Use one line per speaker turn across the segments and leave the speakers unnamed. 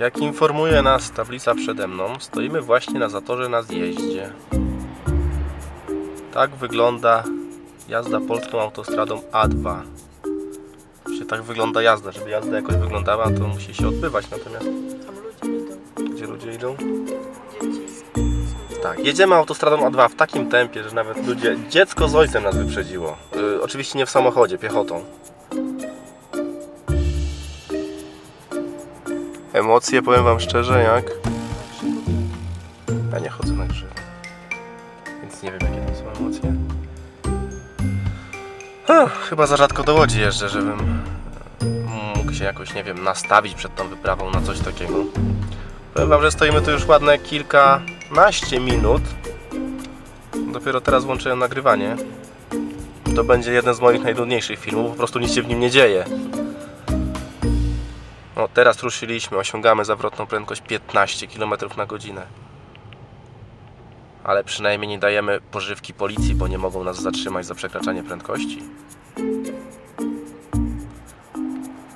Jak informuje nas tablica przede mną, stoimy właśnie na zatorze na zjeździe. Tak wygląda jazda polską autostradą A2. Właśnie tak wygląda jazda. Żeby jazda jakoś wyglądała, to musi się odbywać. Natomiast
Tam ludzie idą,
gdzie ludzie idą? Tak, jedziemy autostradą A2 w takim tempie, że nawet ludzie, dziecko z ojcem nas wyprzedziło. Y, oczywiście nie w samochodzie, piechotą. Emocje, powiem Wam szczerze, jak... Ja nie chodzę na grzyby. Więc nie wiem, jakie to są emocje. Ach, chyba za rzadko do Łodzi jeżdżę, żebym mógł się jakoś, nie wiem, nastawić przed tą wyprawą na coś takiego. Powiem Wam, że stoimy tu już ładne kilkanaście minut. Dopiero teraz włączyłem nagrywanie. To będzie jeden z moich najtrudniejszych filmów, po prostu nic się w nim nie dzieje. No, teraz ruszyliśmy, osiągamy zawrotną prędkość 15 km na godzinę. Ale przynajmniej nie dajemy pożywki policji, bo nie mogą nas zatrzymać za przekraczanie prędkości.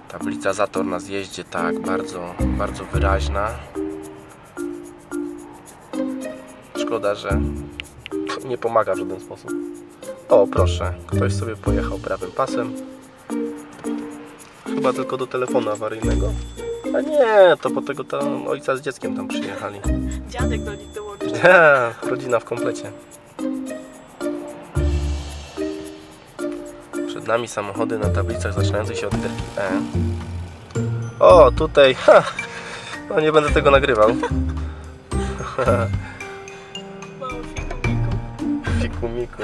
Tablica zator na zjeździe, tak, bardzo, bardzo wyraźna. Szkoda, że nie pomaga w żaden sposób. O, proszę, ktoś sobie pojechał prawym pasem. Chyba tylko do telefonu awaryjnego. A nie, to po tego tam ojca z dzieckiem tam przyjechali.
Dziadek do nich dołączył.
Nie, rodzina w komplecie. Przed nami samochody na tablicach zaczynających się od literki E. O, tutaj, ha, no nie będę tego nagrywał.
Mało fiku miku.
Fiku miku.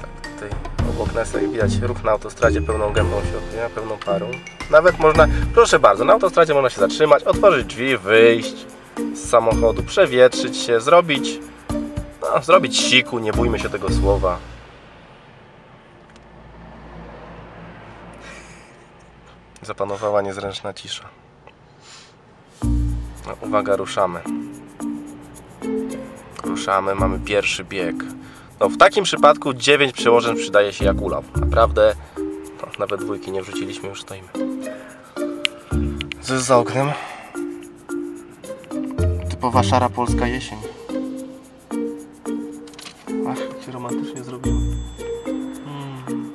Tak, tutaj obok nas jak widać ruch na autostradzie pełną gębą się odbywa, pełną parą. Nawet można, proszę bardzo, na autostradzie można się zatrzymać, otworzyć drzwi, wyjść z samochodu, przewietrzyć się, zrobić, no, zrobić siku, nie bójmy się tego słowa. Zapanowała niezręczna cisza. No, uwaga, ruszamy. Ruszamy, mamy pierwszy bieg. No, w takim przypadku 9 przełożeń przydaje się jak ulaw. Naprawdę, no, nawet dwójki nie wrzuciliśmy, już stoimy. Co jest za oknem? Typowa szara polska jesień. Ach, jak się romantycznie zrobiło. Mm,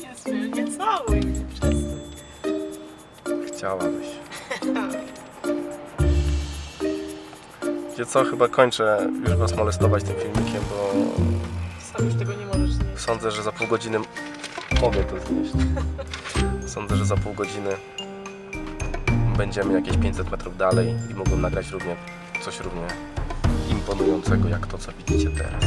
Jezu, nie przestań.
chciałabyś. Wiecie co, chyba kończę już Was molestować tym filmikiem, bo
Sam już tego nie możesz znieść.
Sądzę, że za pół godziny mogę to znieść. Sądzę, że za pół godziny będziemy jakieś 500 metrów dalej i mogłem nagrać równie coś równie imponującego jak to, co widzicie teraz.